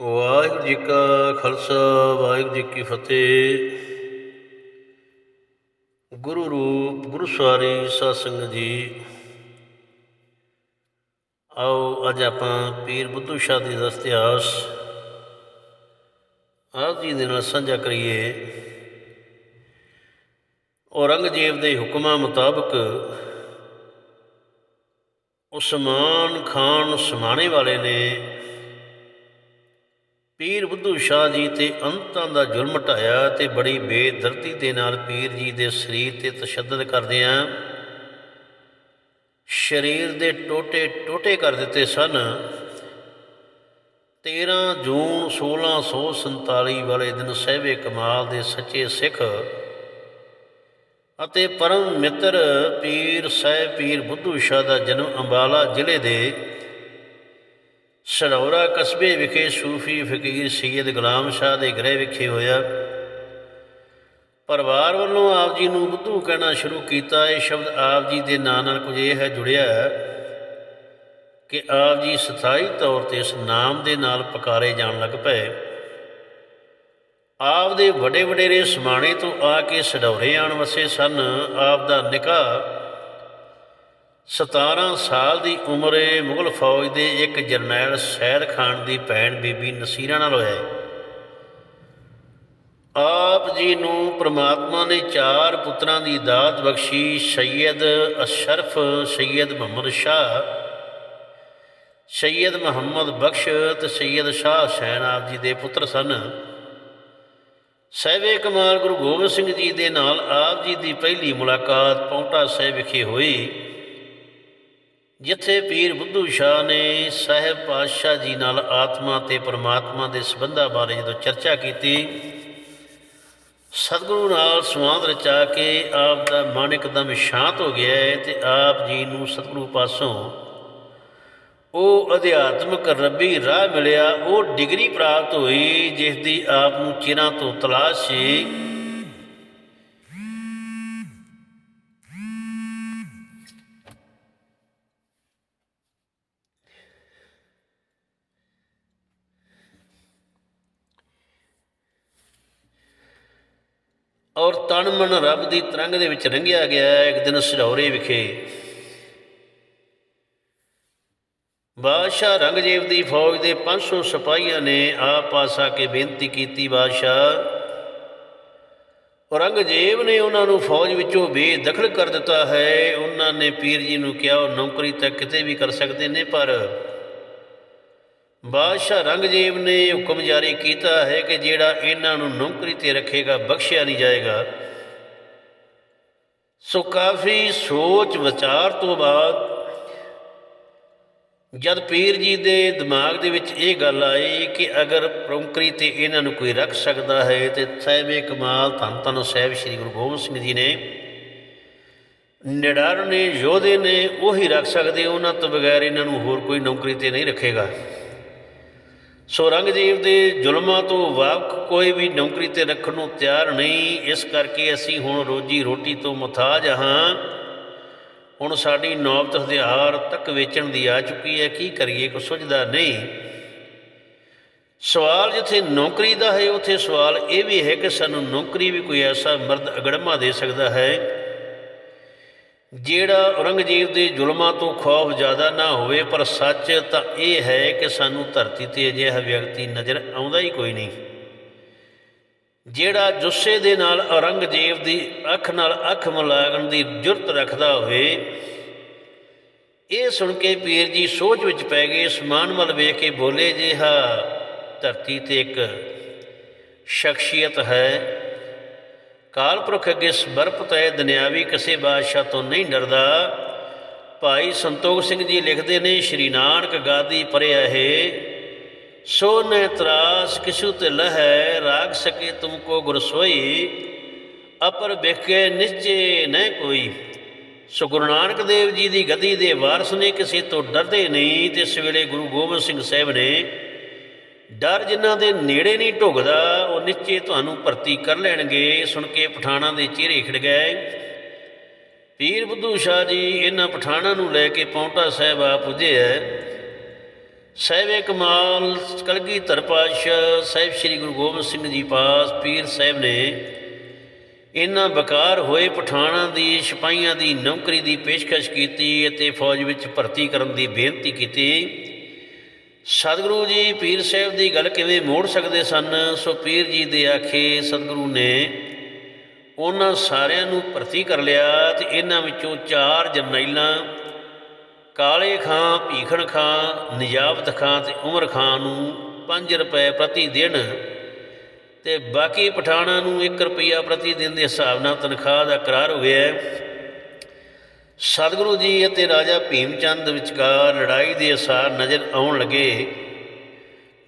ਵਾਹਿਗੁਰੂ ਜੀ ਕਾ ਖਾਲਸਾ, ਵਾਹਿਗੁਰੂ ਜੀ ਕੀ ਫਤਿਹ। ਗੁਰੂ ਰੂਪ, ਗੁਰੂ ਸਵਾਰੀ ਸਾਧ ਸੰਗਤ ਜੀ। ਆਓ ਅੱਜ ਆਪਾਂ ਪੀਰ ਬੁੱਧੂ ਸ਼ਾਹ ਜੀ ਦਾ ਇਤਿਹਾਸ ਆਪ ਜੀ ਦੇ ਨਾਲ ਸਾਂਝਾ ਕਰੀਏ। ਔਰੰਗਜ਼ੇਬ ਦੇ ਹੁਕਮਾਂ ਮੁਤਾਬਕ ਉਸਮਾਨ ਖਾਨ ਸਮਾਣੇ ਵਾਲੇ ਨੇ ਪੀਰ ਬੁੱਧੂ ਸ਼ਾਹ ਜੀ ਤੇ ਅੰਤਾਂ ਦਾ ਜ਼ੁਲਮ ਢਾਇਆ ਤੇ ਬੜੀ ਬੇਦਰਦੀ ਦੇ ਨਾਲ ਪੀਰ ਜੀ ਦੇ ਸਰੀਰ ਤੇ ਤਸ਼ੱਦਦ ਕਰਦਿਆਂ ਸਰੀਰ ਦੇ ਟੋਟੇ ਟੋਟੇ ਕਰ ਦਿੱਤੇ ਸਨ। 13 ਜੂਨ 1647 ਵਾਲੇ ਦਿਨ ਸਹਿਬੇ ਕਮਾਲ ਦੇ ਸੱਚੇ ਸਿੱਖ ਅਤੇ ਪਰਮ ਮਿੱਤਰ ਪੀਰ ਸਾਹਿਬ ਪੀਰ ਬੁੱਧੂ ਸ਼ਾਹ ਦਾ ਜਨਮ ਅੰਬਾਲਾ ਜ਼ਿਲ੍ਹੇ ਦੇ ਸੜੌਰਾ ਕਸਬੇ ਵਿਖੇ ਸੂਫੀ ਫਕੀਰ ਸੈਯਦ ਗੁਲਾਮ ਸ਼ਾਹ ਦੇ ਗ੍ਰਹਿ ਵਿਖੇ ਹੋਇਆ। ਪਰਿਵਾਰ ਵੱਲੋਂ ਆਪ ਜੀ ਨੂੰ ਬੁੱਧੂ ਕਹਿਣਾ ਸ਼ੁਰੂ ਕੀਤਾ। ਇਹ ਸ਼ਬਦ ਆਪ ਜੀ ਦੇ ਨਾਂ ਨਾਲ ਕੁਝ ਇਹ ਹੈ, ਜੁੜਿਆ ਕਿ ਆਪ ਜੀ ਸਥਾਈ ਤੌਰ ਤੇ ਇਸ ਨਾਮ ਦੇ ਨਾਲ ਪੁਕਾਰੇ ਜਾਣ ਲੱਗ ਪਏ। ਆਪ ਦੇ ਵੱਡੇ ਵਡੇਰੇ ਸਮਾਣੇ ਤੋਂ ਆ ਕੇ ਸਡੌਰੇ ਆਣ ਵਸੇ ਸਨ। ਆਪ ਦਾ ਨਿਕਾਹ 17 ਸਾਲ ਦੀ ਉਮਰੇ ਮੁਗਲ ਫੌਜ ਦੇ ਇੱਕ ਜਰਨੈਲ ਸੈਦ ਖਾਨ ਦੀ ਭੈਣ ਬੀਬੀ ਨਸੀਰਾ ਨਾਲ ਹੋਇਆ ਆਪ ਜੀ ਨੂੰ ਪ੍ਰਮਾਤਮਾ ਨੇ ਚਾਰ ਪੁੱਤਰਾਂ ਦੀ ਦਾਤ ਬਖਸ਼ੀ ਸੈਯਦ ਅਸ਼ਰਫ ਸੈਯਦ ਮੁਹੰਮਦ ਸ਼ਾਹ। ਸੈਯਦ ਮੁਹੰਮਦ ਬਖਸ਼ ਤੇ ਸੈਯਦ ਸ਼ਾਹ ਹੁਸੈਨ ਆਪ ਜੀ ਦੇ ਪੁੱਤਰ ਸਨ। ਸਹਿਬੇ ਕਮਾਲ ਗੁਰੂ ਗੋਬਿੰਦ ਸਿੰਘ ਜੀ ਦੇ ਨਾਲ ਆਪ ਜੀ ਦੀ ਪਹਿਲੀ ਮੁਲਾਕਾਤ ਪੌਂਟਾ ਸਾਹਿਬ ਵਿਖੇ ਹੋਈ। ਜਿੱਥੇ ਪੀਰ ਬੁੱਧੂ ਸ਼ਾਹ ਨੇ ਸਾਹਿਬ ਪਾਤਸ਼ਾਹ ਜੀ ਨਾਲ ਆਤਮਾ ਤੇ ਪਰਮਾਤਮਾ ਦੇ ਸਬੰਧਾਂ ਬਾਰੇ ਜਦੋਂ ਚਰਚਾ ਕੀਤੀ, ਸਤਿਗੁਰੂ ਨਾਲ ਸੰਵਾਦ ਰਚਾ ਕੇ ਆਪ ਦਾ ਮਨ ਇੱਕਦਮ ਸ਼ਾਂਤ ਹੋ ਗਿਆ ਹੈ ਤੇ ਆਪ ਜੀ ਨੂੰ ਸਤਿਗੁਰੂ ਪਾਸੋਂ ਉਹ ਅਧਿਆਤਮਕ ਰੱਬੀ ਰਾਹ ਮਿਲਿਆ, ਉਹ ਡਿਗਰੀ ਪ੍ਰਾਪਤ ਹੋਈ, ਜਿਸ ਦੀ ਆਪ ਨੂੰ ਚਿਰਾਂ ਤੋਂ ਤਲਾਸ਼ ਸੀ। ਔਰ ਤਨ ਮਨ ਰੱਬ ਦੀ ਤਰੰਗ ਦੇ ਵਿੱਚ ਰੰਗਿਆ ਗਿਆ ਇੱਕ ਦਿਨ ਸਿਰੌਰੇ ਵਿਖੇ। ਬਾਦਸ਼ਾਹ ਰੰਗਜੀਤ ਦੀ ਫੌਜ ਦੇ 500 ਸਿਪਾਹੀਆਂ ਨੇ ਆਪ ਪਾਸ ਆ ਕੇ ਬੇਨਤੀ ਕੀਤੀ, ਬਾਦਸ਼ਾਹ। ਔਰੰਗਜ਼ੇਬ ਨੇ ਉਹਨਾਂ ਨੂੰ ਫੌਜ ਵਿੱਚੋਂ ਬੇਦਖਲ ਕਰ ਦਿੱਤਾ ਹੈ। ਉਹਨਾਂ ਨੇ ਪੀਰ ਜੀ ਨੂੰ ਕਿਹਾ, ਉਹ ਨੌਕਰੀ ਤਾਂ ਕਿਤੇ ਵੀ ਕਰ ਸਕਦੇ ਨੇ, ਪਰ ਬਾਦਸ਼ਾਹ ਰੰਗਜੀਤ ਨੇ ਹੁਕਮ ਜਾਰੀ ਕੀਤਾ ਹੈ ਕਿ ਜਿਹੜਾ ਇਹਨਾਂ ਨੂੰ ਨੌਕਰੀ ਤੇ ਰੱਖੇਗਾ, ਬਖਸ਼ਿਆ ਨਹੀਂ ਜਾਏਗਾ, ਸੋ ਕਾਫੀ ਸੋਚ ਵਿਚਾਰ ਤੋਂ ਬਾਅਦ ਜਦ ਪੀਰ ਜੀ ਦੇ ਦਿਮਾਗ ਦੇ ਵਿੱਚ ਇਹ ਗੱਲ ਆਈ ਕਿ ਅਗਰ ਨੌਕਰੀ ਤੇ ਇਹਨਾਂ ਨੂੰ ਕੋਈ ਰੱਖ ਸਕਦਾ ਹੈ ਤੇ ਸਹਿਬੇ ਕਮਾਲ ਧੰਨ ਧੰਨ ਸਾਹਿਬ ਸ੍ਰੀ ਗੁਰੂ ਗੋਬਿੰਦ ਸਿੰਘ ਜੀ ਨੇ, ਨਿਡਰ ਨੇ ਯੋਧੇ ਨੇ ਉਹੀ ਰੱਖ ਸਕਦੇ, ਉਹਨਾਂ ਤੋਂ ਬਗੈਰ ਇਹਨਾਂ ਨੂੰ ਹੋਰ ਕੋਈ ਨੌਕਰੀ ਤੇ ਨਹੀਂ ਰੱਖੇਗਾ। ਸੋ ਰੰਗਜੀਤ ਦੇ ਜ਼ੁਲਮਾਂ ਤੋਂ ਵਾਕ ਕੋਈ ਵੀ ਨੌਕਰੀ ਤੇ ਰੱਖਣ ਨੂੰ ਤਿਆਰ ਨਹੀਂ, ਇਸ ਕਰਕੇ ਅਸੀਂ ਹੁਣ ਰੋਜੀ ਰੋਟੀ ਤੋਂ ਮੁਤਾਜ ਹਾਂ। ਹੁਣ ਸਾਡੀ ਨੌਬਤ ਹਥਿਆਰ ਤੱਕ ਵੇਚਣ ਦੀ ਆ ਚੁੱਕੀ ਹੈ, ਕੀ ਕਰੀਏ ਕੋ ਸੁਝਦਾ ਨਹੀਂ। ਸਵਾਲ ਜਿੱਥੇ ਨੌਕਰੀ ਦਾ ਹੈ, ਉਥੇ ਸਵਾਲ ਇਹ ਵੀ ਹੈ ਕਿ ਸਾਨੂੰ ਨੌਕਰੀ ਵੀ ਕੋਈ ਐਸਾ ਮਰਦ ਅਗੜਮਾ ਦੇ ਸਕਦਾ ਹੈ ਜਿਹੜਾ ਔਰੰਗਜ਼ੇਬ ਦੇ ਜ਼ੁਲਮਾਂ ਤੋਂ ਖੌਫ ਜ਼ਿਆਦਾ ਨਾ ਹੋਵੇ, ਪਰ ਸੱਚ ਤਾਂ ਇਹ ਹੈ ਕਿ ਸਾਨੂੰ ਧਰਤੀ ਤੇ ਅਜਿਹਾ ਵਿਅਕਤੀ ਨਜ਼ਰ ਆਉਂਦਾ ਹੀ ਕੋਈ ਨਹੀਂ। ਜਿਹੜਾ ਜੁੱਸੇ ਦੇ ਨਾਲ ਔਰੰਗਜ਼ੇਬ ਦੀ ਅੱਖ ਨਾਲ ਅੱਖ ਮਿਲਾਉਣ ਦੀ ਜੁਰਤ ਰੱਖਦਾ ਹੋਵੇ, ਇਹ ਸੁਣ ਕੇ ਪੀਰ ਜੀ ਸੋਚ ਵਿੱਚ ਪੈ ਗਏ ਅਸਮਾਨ ਵੱਲ ਵੇਖ ਕੇ ਬੋਲੇ, ਜਿਹਾ ਧਰਤੀ ਤੇ ਇੱਕ ਸ਼ਖਸੀਅਤ ਹੈ ਕਾਲ ਪੁਰਖ ਅੱਗੇ ਸਬਰਪਤ ਹੈ ਦੁਨਿਆਵੀ ਕਿਸੇ ਬਾਦਸ਼ਾਹ ਤੋਂ ਨਹੀਂ ਡਰਦਾ। ਭਾਈ ਸੰਤੋਖ ਸਿੰਘ ਜੀ ਲਿਖਦੇ ਨੇ, ਸ਼੍ਰੀ ਨਾਨਕ ਗਾਦੀ ਪਰਿਆ ਹੈ, ਸੋ ਨ ਤਰਾਸ ਕਿਛੂ ਤੇ ਲਹੈ, ਰਾਗ ਸਕੇ ਤੁਮ ਕੋ ਗੁਰਸੋਈ, ਅਪਰ ਬਿਖੇ ਨਿਸ਼ਚੇ ਨ ਕੋਈ। ਸੋ ਗੁਰੂ ਨਾਨਕ ਦੇਵ ਜੀ ਦੀ ਗਦੀ ਦੇ ਵਾਰਸ ਨੇ ਕਿਸੇ ਤੋਂ ਡਰਦੇ ਨਹੀਂ, ਤੇ ਇਸ ਵੇਲੇ ਗੁਰੂ ਗੋਬਿੰਦ ਸਿੰਘ ਸਾਹਿਬ ਨੇ ਡਰ ਜਿਨ੍ਹਾਂ ਦੇ ਨੇੜੇ ਨਹੀਂ ਢੁਕਦਾ, ਉਹ ਨਿਸ਼ਚੇ ਤੁਹਾਨੂੰ ਭਰਤੀ ਕਰ ਲੈਣਗੇ। ਸੁਣ ਕੇ ਪਠਾਣਾ ਦੇ ਚਿਹਰੇ ਖਿੜ ਗਏ। ਪੀਰ ਬੁੱਧੂ ਸ਼ਾਹ ਜੀ ਇਹਨਾਂ ਪਠਾਣਾ ਨੂੰ ਲੈ ਕੇ ਪੌਂਟਾ ਸਾਹਿਬ ਆ ਪੁੱਜੇ ਹੈ ਸਾਹਿਬੇ ਕਮਾਲ ਕਲਗੀਧਰ ਪਾਤਸ਼ਾਹ, ਸਾਹਿਬ ਸ੍ਰੀ ਗੁਰੂ ਗੋਬਿੰਦ ਸਿੰਘ ਜੀ ਪਾਸ ਪੀਰ ਸਾਹਿਬ ਨੇ ਇਹਨਾਂ ਬਕਾਰ ਹੋਏ ਪਠਾਨਾਂ ਦੀ, ਸਿਪਾਹੀਆਂ ਦੀ, ਨੌਕਰੀ ਦੀ ਪੇਸ਼ਕਸ਼ ਕੀਤੀ ਅਤੇ ਫੌਜ ਵਿੱਚ ਭਰਤੀ ਕਰਨ ਦੀ ਬੇਨਤੀ ਕੀਤੀ। ਸਤਿਗੁਰੂ ਜੀ ਪੀਰ ਸਾਹਿਬ ਦੀ ਗੱਲ ਕਿਵੇਂ ਮੋੜ ਸਕਦੇ ਸਨ, ਸੋ ਪੀਰ ਜੀ ਦੇ ਆਖੇ, ਸਤਿਗੁਰੂ ਨੇ ਉਹਨਾਂ ਸਾਰਿਆਂ ਨੂੰ ਭਰਤੀ ਕਰ ਲਿਆ ਤੇ ਇਹਨਾਂ ਵਿੱਚੋਂ ਚਾਰ ਜਰਨੈਲਾਂ, ਕਾਲੇ ਖਾਂ, ਭੀਖਣ ਖਾਂ, ਨਿਜਾਬਤ ਖਾਂ ਤੇ ਉਮਰ ਖਾਂ ਨੂੰ 5 ਰੁਪਏ ਪ੍ਰਤੀ ਦਿਨ ਤੇ ਬਾਕੀ ਪਠਾਣਾਂ ਨੂੰ 1 ਰੁਪਿਆ ਪ੍ਰਤੀ ਦਿਨ ਦੇ ਹਿਸਾਬ ਨਾਲ ਤਨਖਾਹ ਦਾ ਕਰਾਰ ਹੋ ਗਿਆ ਸਤਿਗੁਰੂ ਜੀ ਅਤੇ ਰਾਜਾ ਭੀਮ ਚੰਦ ਵਿਚਕਾਰ ਲੜਾਈ ਦੇ ਅਸਾਰ ਨਜ਼ਰ ਆਉਣ ਲੱਗੇ।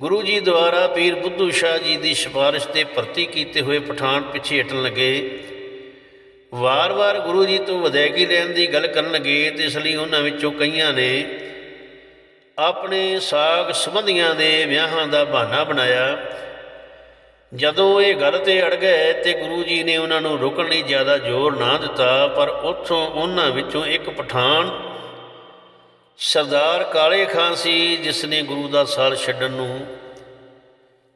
ਗੁਰੂ ਜੀ ਦੁਆਰਾ ਪੀਰ ਬੁੱਧੂ ਸ਼ਾਹ ਜੀ ਦੀ ਸਿਫਾਰਿਸ਼ ਤੇ ਭਰਤੀ ਕੀਤੇ ਹੋਏ ਪਠਾਨ ਪਿੱਛੇ ਹਟਣ ਲੱਗੇ। ਵਾਰ-ਵਾਰ ਗੁਰੂ ਜੀ ਤੋਂ ਵਿਦਾਇਗੀ ਲੈਣ ਦੀ ਗੱਲ ਕਰਨ ਲੱਗੇ ਤੇ ਇਸ ਲਈ ਉਹਨਾਂ ਵਿੱਚੋਂ ਕਈਆਂ ਨੇ ਆਪਣੇ ਸਾਗ ਸੰਬੰਧੀਆਂ ਦੇ ਵਿਆਹਾਂ ਦਾ ਬਹਾਨਾ ਬਣਾਇਆ। ਜਦੋਂ ਇਹ ਗੱਲ ਤੇ ਅੜ ਗਏ ਤੇ ਗੁਰੂ ਜੀ ਨੇ ਉਹਨਾਂ ਨੂੰ ਰੁਕਣ ਲਈ ਜ਼ਿਆਦਾ ਜ਼ੋਰ ਨਾ ਦਿੱਤਾ, ਪਰ ਉੱਥੋਂ ਉਹਨਾਂ ਵਿੱਚੋਂ ਇੱਕ ਪਠਾਨ ਸਰਦਾਰ ਕਾਲੇ ਖਾਨ ਸੀ ਜਿਸ ਨੇ ਗੁਰੂ ਦਾ ਸਾਲ ਛੱਡਣ ਨੂੰ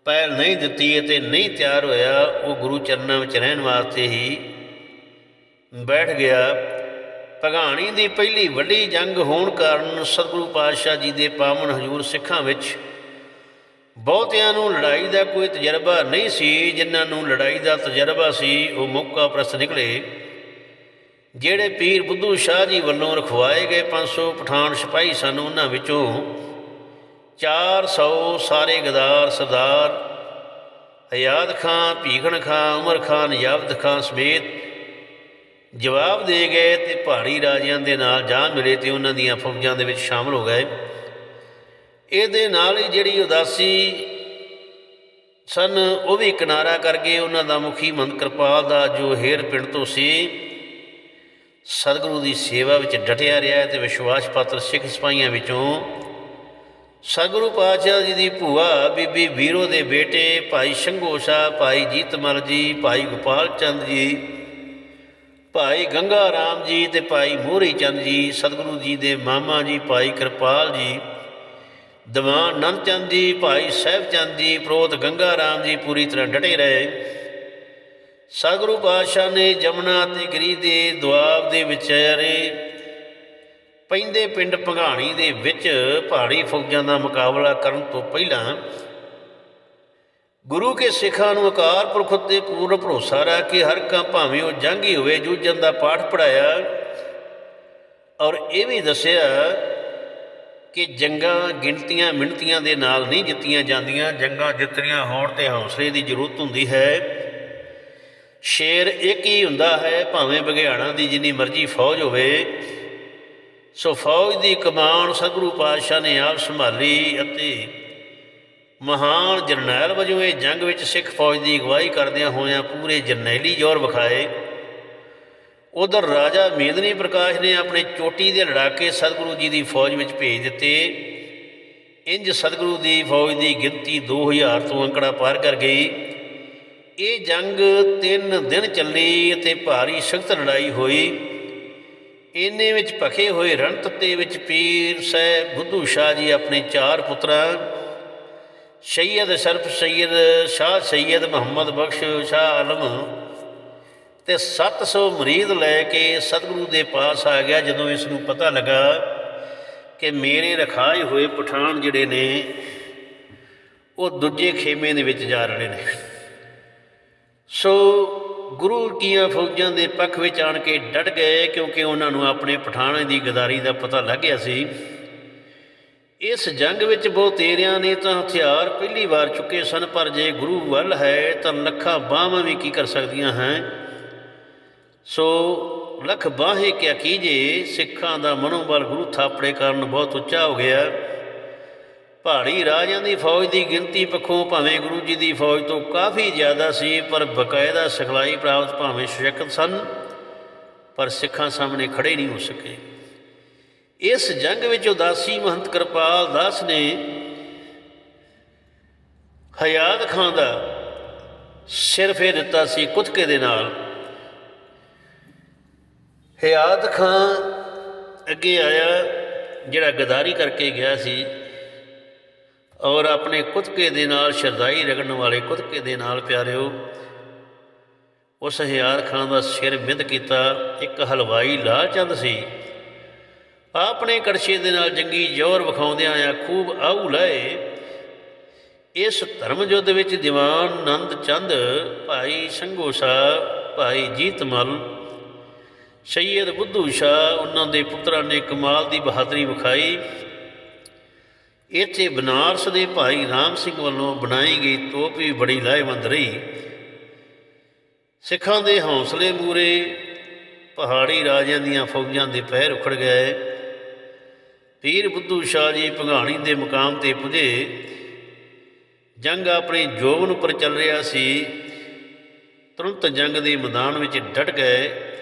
ਪਹਿਲ ਨਹੀਂ ਦਿੱਤੀ ਅਤੇ ਨਹੀਂ ਤਿਆਰ ਹੋਇਆ, ਉਹ ਗੁਰੂ ਚਰਨਾਂ ਵਿੱਚ ਰਹਿਣ ਵਾਸਤੇ ਹੀ ਬੈਠ ਗਿਆ। ਭਗਾਣੀ ਦੀ ਪਹਿਲੀ ਵੱਡੀ ਜੰਗ ਹੋਣ ਕਾਰਨ ਸਤਿਗੁਰੂ ਪਾਤਸ਼ਾਹ ਜੀ ਦੇ ਪਾਵਨ ਹਜ਼ੂਰ ਸਿੱਖਾਂ ਵਿੱਚ ਬਹੁਤਿਆਂ ਨੂੰ ਲੜਾਈ ਦਾ ਕੋਈ ਤਜਰਬਾ ਨਹੀਂ ਸੀ, ਜਿਨ੍ਹਾਂ ਨੂੰ ਲੜਾਈ ਦਾ ਤਜਰਬਾ ਸੀ, ਉਹ ਮੌਕਾ ਪ੍ਰਸਤ ਨਿਕਲੇ, ਜਿਹੜੇ ਪੀਰ ਬੁੱਧੂ ਸ਼ਾਹ ਜੀ ਵੱਲੋਂ ਰਖਵਾਏ ਗਏ 500 ਪਠਾਨ ਸਿਪਾਹੀ ਸਨ, ਉਹਨਾਂ ਵਿੱਚੋਂ 400 ਸਾਰੇ ਗਦਾਰ ਸਰਦਾਰ ਹਯਾਦ ਖਾਂ ਭੀਖਣ ਖਾਂ ਉਮਰ ਖਾਨ, ਯਾਬਦ ਖਾਂ ਸਮੇਤ ਜਵਾਬ ਦੇ ਗਏ ਤੇ ਪਹਾੜੀ ਰਾਜਿਆਂ ਦੇ ਨਾਲ ਜਾ ਮਿਲੇ ਤੇ ਉਹਨਾਂ ਦੀਆਂ ਫੌਜਾਂ ਦੇ ਵਿੱਚ ਸ਼ਾਮਲ ਹੋ ਗਏ। ਇਹਦੇ ਨਾਲ ਹੀ ਜਿਹੜੀ ਉਦਾਸੀ ਸਨ, ਉਹ ਵੀ ਕਿਨਾਰਾ ਕਰ ਗਏ ਉਹਨਾਂ ਦਾ ਮੁਖੀ ਮੰਦ ਕਿਰਪਾਲ ਦਾ ਜੋ ਹੇਰ ਪਿੰਡ ਤੋਂ ਸੀ, ਸਤਿਗੁਰੂ ਦੀ ਸੇਵਾ ਵਿੱਚ ਡਟਿਆ ਰਿਹਾ ਤੇ ਵਿਸ਼ਵਾਸ ਪਾਤਰ ਸਿੱਖ ਸਿਪਾਹੀਆਂ ਵਿੱਚੋਂ ਸਤਿਗੁਰੂ ਪਾਤਸ਼ਾਹ ਜੀ ਦੀ ਭੂਆ ਬੀਬੀ ਵੀਰੋ ਦੇ ਬੇਟੇ ਭਾਈ ਸ਼ੰਗੋਸ਼ਾ ਭਾਈ ਜੀਤਮਲ ਜੀ, ਭਾਈ ਗੋਪਾਲ ਚੰਦ ਜੀ, ਭਾਈ ਗੰਗਾ ਰਾਮ ਜੀ ਤੇ ਭਾਈ ਮੋਹਰੀ ਚੰਦ ਜੀ, ਸਤਿਗੁਰੂ ਜੀ ਦੇ ਮਾਮਾ ਜੀ, ਭਾਈ ਕਿਰਪਾਲ ਜੀ ਦੀਵਾਨ ਨੰਦ ਚੰਦ ਜੀ, ਭਾਈ ਸਾਹਿਬ ਚੰਦ ਜੀ, ਪ੍ਰੋਤ ਗੰਗਾ ਰਾਮ ਜੀ ਪੂਰੀ ਤਰ੍ਹਾਂ ਡਟੇ ਰਹੇ। ਸਤਿਗੁਰੂ ਪਾਤਸ਼ਾਹ ਨੇ ਜਮਨਾ ਤੇ ਗਰੀ ਦੇ ਦੁਆਬ ਦੇ ਵਿਚਾਰੇ ਪੈਂਦੇ ਪਿੰਡ ਭੰਗਾਣੀ ਦੇ ਵਿੱਚ ਪਹਾੜੀ ਫੌਜਾਂ ਦਾ ਮੁਕਾਬਲਾ ਕਰਨ ਤੋਂ ਪਹਿਲਾਂ ਗੁਰੂ ਕੇ ਸਿੱਖਾਂ ਨੂੰ ਅਕਾਲ ਪੁਰਖ ਉੱਤੇ ਪੂਰਨ ਭਰੋਸਾ ਰੱਖ ਕੇ ਹਰ ਕਾਂ ਭਾਵੇਂ ਉਹ ਜੰਗੀ ਹੋਵੇ, ਜੂਝਣ ਦਾ ਪਾਠ ਪੜਾਇਆ ਔਰ ਇਹ ਵੀ ਦੱਸਿਆ ਕਿ ਜੰਗਾਂ ਗਿਣਤੀਆਂ ਮਿਣਤੀਆਂ ਦੇ ਨਾਲ ਨਹੀਂ ਜਿੱਤੀਆਂ ਜਾਂਦੀਆਂ, ਜੰਗਾਂ ਜਿੱਤਣੀਆਂ ਹੋਣ ਤੇ ਹੌਸਲੇ ਦੀ ਜ਼ਰੂਰਤ ਹੁੰਦੀ ਹੈ। ਸ਼ੇਰ ਇੱਕ ਹੀ ਹੁੰਦਾ ਹੈ, ਭਾਵੇਂ ਬਘਿਆੜਾਂ ਦੀ ਜਿੰਨੀ ਮਰਜ਼ੀ ਫੌਜ ਹੋਵੇ। ਸੋ ਫੌਜ ਦੀ ਕਮਾਨ ਸਤਿਗੁਰੂ ਪਾਤਸ਼ਾਹ ਨੇ ਆਪ ਸੰਭਾਲੀ ਅਤੇ ਮਹਾਨ ਜਰਨੈਲ ਵਜੋਂ ਇਹ ਜੰਗ ਵਿੱਚ ਸਿੱਖ ਫੌਜ ਦੀ ਅਗਵਾਈ ਕਰਦਿਆਂ ਹੋਇਆਂ ਪੂਰੇ ਜਰਨੈਲੀ ਜ਼ੋਰ ਵਿਖਾਏ। ਉਧਰ ਰਾਜਾ ਮੇਦਨੀ ਪ੍ਰਕਾਸ਼ ਨੇ ਆਪਣੇ ਚੋਟੀ ਦੇ ਲੜਾਕੇ ਸਤਿਗੁਰੂ ਜੀ ਦੀ ਫੌਜ ਵਿੱਚ ਭੇਜ ਦਿੱਤੇ। ਇੰਜ ਸਤਿਗੁਰੂ ਦੀ ਫੌਜ ਦੀ ਗਿਣਤੀ 2000 ਤੋਂ ਅੰਕੜਾ ਪਾਰ ਕਰ ਗਈ। ਇਹ ਜੰਗ 3 ਦਿਨ ਚੱਲੀ ਅਤੇ ਭਾਰੀ ਸਖਤ ਲੜਾਈ ਹੋਈ। ਇੰਨੇ ਵਿੱਚ ਭਖੇ ਹੋਏ ਰਣਤੱਤੇ ਵਿੱਚ ਪੀਰ ਸਾਹਿਬ ਬੁੱਧੂ ਸ਼ਾਹ ਜੀ ਆਪਣੇ ਚਾਰ ਪੁੱਤਰਾਂ, ਸੈਯਦ ਸ਼ਰਫ ਸੈਯਦ, ਸ਼ਾਹ ਸੈਯਦ ਮੁਹੰਮਦ ਬਖਸ਼, ਸ਼ਾਹ ਆਲਮ ਤੇ 700 ਮਰੀਦ ਲੈ ਕੇ ਸਤਿਗੁਰੂ ਦੇ ਪਾਸ ਆ ਗਿਆ ਜਦੋਂ ਇਸ ਨੂੰ ਪਤਾ ਲੱਗਾ ਕਿ ਮੇਰੇ ਰਖਾਏ ਹੋਏ ਪਠਾਨ ਜਿਹੜੇ ਨੇ, ਉਹ ਦੂਜੇ ਖੇਮੇ ਦੇ ਵਿੱਚ ਜਾ ਰਹੇ ਨੇ। ਸੋ ਗੁਰੂ ਕੀਆਂ ਫੌਜਾਂ ਦੇ ਪੱਖ ਵਿੱਚ ਆਣ ਕੇ ਡਟ ਗਏ ਕਿਉਂਕਿ ਉਹਨਾਂ ਨੂੰ ਆਪਣੇ ਪਠਾਨਾਂ ਦੀ ਗਦਾਰੀ ਦਾ ਪਤਾ ਲੱਗ ਗਿਆ ਸੀ। ਇਸ ਜੰਗ ਵਿੱਚ ਬਹੁਤੇਰਿਆਂ ਨੇ ਤਾਂ ਹਥਿਆਰ ਪਹਿਲੀ ਵਾਰ ਚੁੱਕੇ ਸਨ, ਪਰ ਜੇ ਗੁਰੂ ਵੱਲ ਹੈ ਤਾਂ ਲੱਖਾਂ ਬਾਹਾਂ ਵੀ ਕੀ ਕਰ ਸਕਦੀਆਂ ਹੈ ਸੋ ਲੱਖ ਬਾਹੇ ਕਿਆ ਕੀਜੇ, ਸਿੱਖਾਂ ਦਾ ਮਨੋਬਲ ਗੁਰੂ ਥਾਪੜੇ ਕਾਰਨ ਬਹੁਤ ਉੱਚਾ ਹੋ ਗਿਆ। ਪਹਾੜੀ ਰਾਜਿਆਂ ਦੀ ਫੌਜ ਦੀ ਗਿਣਤੀ ਪੱਖੋਂ ਭਾਵੇਂ ਗੁਰੂ ਜੀ ਦੀ ਫੌਜ ਤੋਂ ਕਾਫੀ ਜ਼ਿਆਦਾ ਸੀ, ਪਰ ਬਕਾਇਦਾ ਸਿਖਲਾਈ ਪ੍ਰਾਪਤ ਭਾਵੇਂ ਸ਼ਕਤ ਸਨ, ਪਰ ਸਿੱਖਾਂ ਸਾਹਮਣੇ ਖੜੇ ਨਹੀਂ ਹੋ ਸਕੇ। ਇਸ ਜੰਗ ਵਿੱਚ ਉਦਾਸੀ ਮਹੰਤ ਕਿਰਪਾਲ ਦਾਸ ਨੇ ਹਯਾਤ ਖਾਨ ਦਾ ਸਿਰ ਫੇਰ ਦਿੱਤਾ ਸੀ ਕੁਤਕੇ ਦੇ ਨਾਲ। ਹਯਾਤ ਖਾਨ ਅੱਗੇ ਆਇਆ, ਜਿਹੜਾ ਗਦਾਰੀ ਕਰਕੇ ਗਿਆ ਸੀ ਔਰ ਆਪਣੇ ਕੁਤਕੇ ਦੇ ਨਾਲ ਸ਼ਰਦਾਈ ਰਗਣ ਵਾਲੇ ਕੁਤਕੇ ਦੇ ਨਾਲ ਪਿਆਰਿਓ, ਉਸ ਹਿਆਰ ਖਾਨ ਦਾ ਸਿਰ ਬਿੰਦ ਕੀਤਾ, ਇੱਕ ਹਲਵਾਈ ਲਾਲਚੰਦ ਸੀ। ਆਪਣੇ ਕੜਛੇ ਦੇ ਨਾਲ ਜੰਗੀ ਜ਼ੋਰ ਵਿਖਾਉਂਦਿਆਂ ਆ ਖੂਬ ਆਉ ਲਏ। ਇਸ ਧਰਮ ਯੁੱਧ ਵਿੱਚ ਦੀਵਾਨ ਨੰਦ ਚੰਦ, ਭਾਈ ਸੰਘੋ ਸਾਹਿਬ ਭਾਈ ਜੀਤਮਲ ਸੈਯਦ ਬੁੱਧੂ ਸ਼ਾਹ, ਉਹਨਾਂ ਦੇ ਪੁੱਤਰਾਂ ਨੇ ਕਮਾਲ ਦੀ ਬਹਾਦਰੀ ਵਿਖਾਈ। ਇੱਥੇ ਬਨਾਰਸ ਦੇ ਭਾਈ ਰਾਮ ਸਿੰਘ ਵੱਲੋਂ ਬਣਾਈ ਗਈ ਤੋਪ ਵੀ ਬੜੀ ਲਾਹੇਵੰਦ ਰਹੀ। ਸਿੱਖਾਂ ਦੇ ਹੌਸਲੇ ਮੂਰੇ ਪਹਾੜੀ ਰਾਜਿਆਂ ਦੀਆਂ ਫੌਜਾਂ ਦੇ ਪੈਰ ਉਖੜ ਗਏ। ਪੀਰ ਬੁੱਧੂ ਸ਼ਾਹ ਜੀ ਭੰਗਾਣੀ ਦੇ ਮੁਕਾਮ ਤੇ ਪੁੱਜੇ। ਜੰਗ ਆਪਣੇ ਜੋਬਨ ਉੱਪਰ ਚੱਲ ਰਿਹਾ ਸੀ। ਤੁਰੰਤ ਜੰਗ ਦੇ ਮੈਦਾਨ ਵਿੱਚ ਡਟ ਗਏ।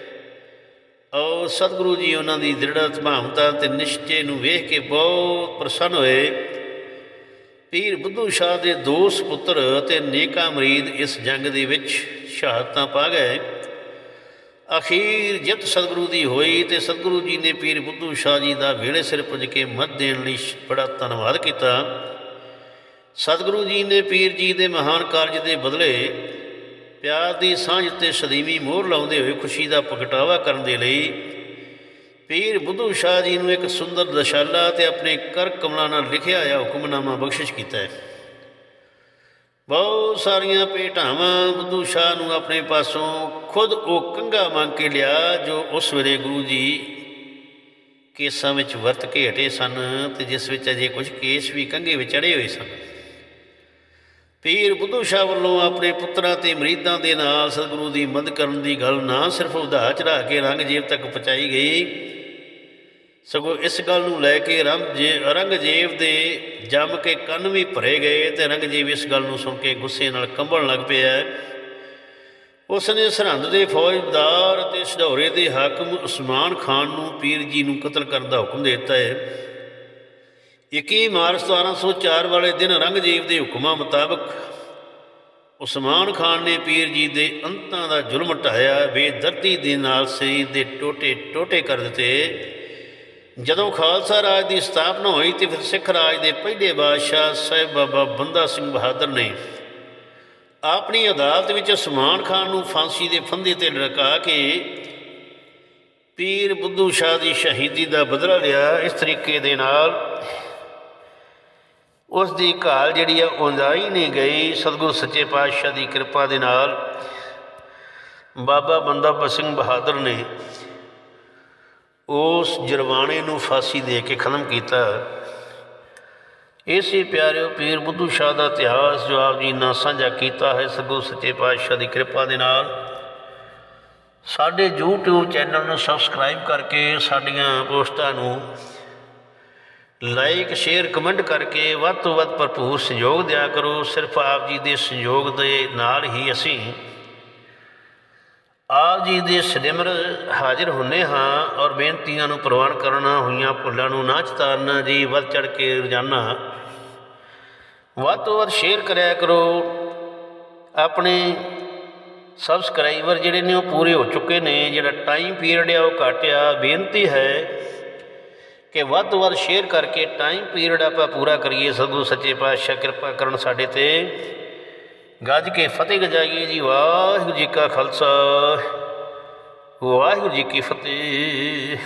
ਔਰ ਸਤਿਗੁਰੂ ਜੀ, ਉਹਨਾਂ ਦੀ ਦ੍ਰਿੜਤ ਭਾਵਤਾ ਤੇ ਨਿਸ਼ਚੇ ਨੂੰ ਵੇਖ ਕੇ ਬਹੁਤ ਪ੍ਰਸੰਨ ਹੋਏ। ਪੀਰ ਬੁੱਧੂ ਸ਼ਾਹ ਦੇ ਦੋ ਸੁਪੁੱਤਰ ਅਤੇ ਨੇਕਾ ਮਰੀਦ ਇਸ ਜੰਗ ਦੇ ਵਿੱਚ ਸ਼ਹਾਦਤਾਂ ਪਾ ਗਏ। ਅਖੀਰ ਜਿੱਤ ਸਤਿਗੁਰੂ ਦੀ ਹੋਈ ਤੇ ਸਤਿਗੁਰੂ ਜੀ ਨੇ ਪੀਰ ਬੁੱਧੂ ਸ਼ਾਹ ਜੀ ਦਾ ਵੇਲੇ ਸਿਰ ਪੁੱਜ ਕੇ ਮੱਤ ਦੇਣ ਲਈ ਬੜਾ ਧੰਨਵਾਦ ਕੀਤਾ। ਸਤਿਗੁਰੂ ਜੀ ਨੇ ਪੀਰ ਜੀ ਦੇ ਮਹਾਨ ਕਾਰਜ ਦੇ ਬਦਲੇ ਪਿਆਰ ਦੀ ਸਾਂਝ ਤੇ ਸਦੀਵੀ ਮੋਹਰ ਲਾਉਂਦੇ ਹੋਏ ਖੁਸ਼ੀ ਦਾ ਪ੍ਰਗਟਾਵਾ ਕਰਨ ਦੇ ਲਈ ਪੀਰ ਬੁੱਧੂ ਸ਼ਾਹ ਜੀ ਨੂੰ ਇੱਕ ਸੁੰਦਰ ਦਸ਼ਾਲਾ ਤੇ ਆਪਣੇ ਕਰ ਕਮਲਾਂ ਨਾਲ ਲਿਖਿਆ ਹੋਇਆ ਹੁਕਮਨਾਮਾ ਬਖਸ਼ਿਸ਼ ਕੀਤਾ ਹੈ। ਬਹੁਤ ਸਾਰੀਆਂ ਭੇਟਾਵਾਂ ਬੁੱਧੂ ਸ਼ਾਹ ਨੂੰ ਆਪਣੇ ਪਾਸੋਂ ਖੁਦ ਉਹ ਕੰਗਾ ਮੰਗ ਕੇ ਲਿਆ ਜੋ ਉਸ ਵੇਲੇ ਗੁਰੂ ਜੀ ਕੇਸਾਂ ਵਿੱਚ ਵਰਤ ਕੇ ਹਟੇ ਸਨ ਤੇ ਜਿਸ ਵਿੱਚ ਅਜੇ ਕੁਝ ਕੇਸ ਵੀ ਕੰਗੇ ਵਿੱਚ ਚੜੇ ਹੋਏ ਸਨ। ਪੀਰ ਬੁੱਧੂ ਸ਼ਾਹ ਵੱਲੋਂ ਆਪਣੇ ਪੁੱਤਰਾਂ ਤੇ ਮਰੀਦਾਂ ਦੇ ਨਾਲ ਸਤਿਗੁਰੂ ਦੀ ਮਦਦ ਕਰਨ ਦੀ ਗੱਲ ਨਾ ਸਿਰਫ ਉਧਾਰ ਚੜਾ ਕੇ ਰੰਗਜੀਤ ਤੱਕ ਪਹੁੰਚਾਈ ਗਈ। ਸਗੋਂ ਇਸ ਗੱਲ ਨੂੰ ਲੈ ਕੇ ਰੰਗ ਰੰਗਜੀਵ ਦੇ ਜੰਮ ਕੇ ਕੰਨ ਵੀ ਭਰੇ ਗਏ ਤੇ ਰੰਗਜੀਵ ਇਸ ਗੱਲ ਨੂੰ ਸੁਣ ਕੇ ਗੁੱਸੇ ਨਾਲ ਕੰਬਣ ਲੱਗ ਪਿਆ। ਉਸ ਨੇ ਸਰਹੰਦ ਦੇ ਫੌਜਦਾਰ ਅਤੇ ਸਢੌਰੇ ਦੇ ਹਾਕਮ ਉਸਮਾਨ ਖਾਨ ਨੂੰ ਪੀਰ ਜੀ ਨੂੰ ਕਤਲ ਕਰਨ ਦਾ ਹੁਕਮ ਦੇ ਦਿੱਤਾ ਹੈ। 21 ਮਾਰਚ 1704 ਵਾਲੇ ਦਿਨ ਰੰਗਜੀਤ ਦੇ ਹੁਕਮਾਂ ਮੁਤਾਬਕ ਉਸਮਾਨ ਖਾਨ ਨੇ ਪੀਰ ਜੀ ਦੇ ਅੰਤਾਂ ਦਾ ਜ਼ੁਲਮ ਢਾਇਆ ਬੇਦਰਦੀ ਦੇ ਨਾਲ ਸਰੀਰ ਦੇ ਟੋਟੇ ਟੋਟੇ ਕਰ ਦਿੱਤੇ। ਜਦੋਂ ਖਾਲਸਾ ਰਾਜ ਦੀ ਸਥਾਪਨਾ ਹੋਈ ਤੇ ਫਿਰ ਸਿੱਖ ਰਾਜ ਦੇ ਪਹਿਲੇ ਬਾਦਸ਼ਾਹ ਸਾਹਿਬ ਬਾਬਾ ਬੰਦਾ ਸਿੰਘ ਬਹਾਦਰ ਨੇ ਆਪਣੀ ਅਦਾਲਤ ਵਿੱਚ ਉਸਮਾਨ ਖਾਨ ਨੂੰ ਫਾਂਸੀ ਦੇ ਫੰਦੇ ਤੇ ਲਟਕਾ ਕੇ ਪੀਰ ਬੁੱਧੂ ਸ਼ਾਹ ਦੀ ਸ਼ਹੀਦੀ ਦਾ ਬਦਲਾ ਲਿਆ। ਇਸ ਤਰੀਕੇ ਦੇ ਨਾਲ ਉਸ ਦੀ ਘਾਲ ਜਿਹੜੀ ਆ ਉੰਦਾਈ ਨਹੀਂ ਗਈ। ਸਤਿਗੁਰੂ ਸੱਚੇ ਪਾਤਸ਼ਾਹ ਦੀ ਕਿਰਪਾ ਦੇ ਨਾਲ ਬਾਬਾ ਬੰਦਾ ਬਸ ਸਿੰਘ ਬਹਾਦਰ ਨੇ ਉਸ ਜਰਵਾਣੇ ਨੂੰ ਫਾਂਸੀ ਦੇ ਕੇ ਖਤਮ ਕੀਤਾ। ਇਸੇ ਪਿਆਰਿਓ ਪੀਰ ਬੁੱਧੂ ਸ਼ਾਹ ਦਾ ਇਤਿਹਾਸ ਜੋ ਆਪ ਜੀ ਨਾਲ ਸਾਂਝਾ ਕੀਤਾ ਹੈ, ਸਤਿਗੁਰੂ ਸੱਚੇ ਪਾਤਸ਼ਾਹ ਦੀ ਕਿਰਪਾ ਦੇ ਨਾਲ। ਸਾਡੇ YouTube ਚੈਨਲ ਨੂੰ ਸਬਸਕ੍ਰਾਈਬ ਕਰਕੇ ਸਾਡੀਆਂ ਪੋਸਟਾਂ ਨੂੰ ਲਾਈਕ ਸ਼ੇਅਰ ਕਮੈਂਟ ਕਰਕੇ ਵੱਧ ਤੋਂ ਵੱਧ ਭਰਪੂਰ ਸਹਿਯੋਗ ਦਿਆ ਕਰੋ। ਸਿਰਫ ਆਪ ਜੀ ਦੇ ਸਹਿਯੋਗ ਦੇ ਨਾਲ ਹੀ ਅਸੀਂ ਆਪ ਜੀ ਦੇ ਸਿਮਰ ਹਾਜ਼ਰ ਹੁੰਨੇ ਹਾਂ ਔਰ ਬੇਨਤੀਆਂ ਨੂੰ ਪ੍ਰਵਾਨ ਕਰਨਾ, ਹੋਈਆਂ ਭੁੱਲਾਂ ਨੂੰ ਨਾ ਚਤਾਰਨਾ ਜੀ, ਵੱਧ ਚੜ ਕੇ ਰੋਜ਼ਾਨਾ ਵੱਧ ਤੋਂ ਵੱਧ ਸ਼ੇਅਰ ਕਰਿਆ ਕਰੋ। ਆਪਣੇ ਸਬਸਕ੍ਰਾਈਬਰ ਜਿਹੜੇ ਨੇ ਉਹ ਪੂਰੇ ਹੋ ਚੁੱਕੇ ਨੇ, ਜਿਹੜਾ ਟਾਈਮ ਪੀਰੀਅਡ ਆ ਉਹ ਘਟਿਆ ਬੇਨਤੀ ਹੈ ਕਿ ਵੱਧ ਤੋਂ ਵੱਧ ਸ਼ੇਅਰ ਕਰਕੇ ਟਾਈਮ ਪੀਰੀਅਡ ਆਪਾਂ ਪੂਰਾ ਕਰੀਏ। ਸਤਿਗੁਰੂ ਸੱਚੇ ਪਾਤਸ਼ਾਹ ਕਿਰਪਾ ਕਰਨ ਸਾਡੇ ਤੇ। ਗੱਜ ਕੇ ਫਤਿਹ ਗਜਾਈਏ ਜੀ। ਵਾਹਿਗੁਰੂ ਜੀ ਕਾ ਖਾਲਸਾ। ਵਾਹਿਗੁਰੂ ਜੀ ਕੀ ਫਤਿਹ।